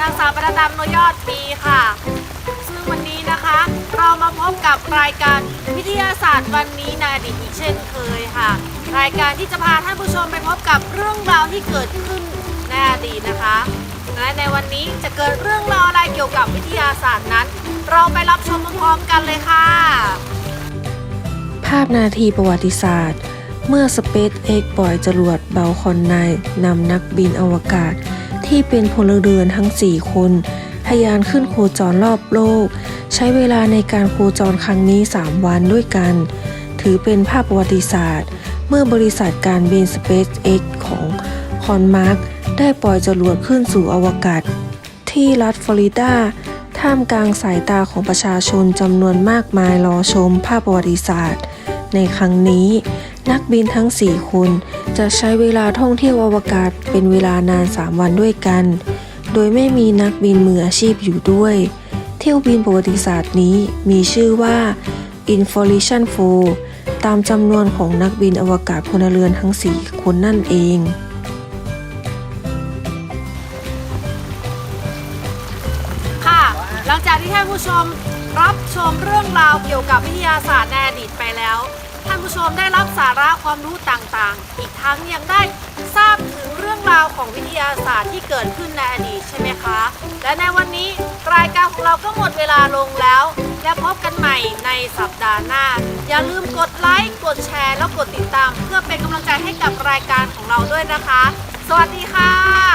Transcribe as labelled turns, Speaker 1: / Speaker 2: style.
Speaker 1: นางสาวประดามโนยอดปีค่ะ ซึ่งวันนี้นะคะ เรามาพบกับรายการวิทยาศาสตร์วันนี้นอดีอีกเช่นเคยค่ะ รายการที่จะพาท่านผู้ชมไปพบกับเรื่องราวที่เกิดขึ้นในอดีตนะคะ และในวันนี้จะเกิดเรื่องราวอะไรเกี่ยวกับวิทยาศาสตร์นั้น เราไปรับชมพร้อมๆกันเลยค่ะ
Speaker 2: ภาพนาทีประวัติศาสตร์ เมื่อ SpaceX ปล่อยจรวดเบลคอนไนนำนักบินอวกาศ ที่เป็นพลเรือนทั้ง 4 คนทยานขึ้นโคจรรอบโลก ใช้เวลาในการโคจรครั้งนี้ 3 วันด้วยกัน ถือเป็นภาพประวัติศาสตร์ เมื่อบริษัทการบิน SpaceX ของคอนมาร์กได้ปล่อยจรวดขึ้นสู่อวกาศ ที่รัฐฟลอริดาท่ามกลางสายตาของประชาชนจำนวนมากมายรอชมภาพประวัติศาสตร์ ในครั้งนี้ นักบินทั้ง 4 คน จะใช้เวลาท่องเที่ยวอวกาศเป็นเวลานาน 3 วันด้วยกัน โดยไม่มีนักบินมืออาชีพอยู่ด้วย เที่ยวบินประวัติศาสตร์นี้มีชื่อว่า Inflation 4ตามจำนวนของนักบินอวกาศพลเรือนทั้ง 4 คนนั่นเอง
Speaker 1: ค่ะหลังจากที่ท่านผู้ชมรับชมเรื่องราวเกี่ยวกับวิทยาศาสตร์ในอดีตไปแล้ว ท่านผู้ชมได้รับสาระความรู้ต่างๆ อีกทั้งยังได้ทราบถึงเรื่องราวของวิทยาศาสตร์ที่เกิดขึ้นในอดีตใช่ไหมคะ และในวันนี้รายการของเราก็หมดเวลาลงแล้ว และพบกันใหม่ในสัปดาห์หน้า อย่าลืมกดไลค์ กดแชร์ แล้วกดติดตาม เพื่อเป็นกำลังใจให้กับรายการของเราด้วยนะคะ สวัสดีค่ะ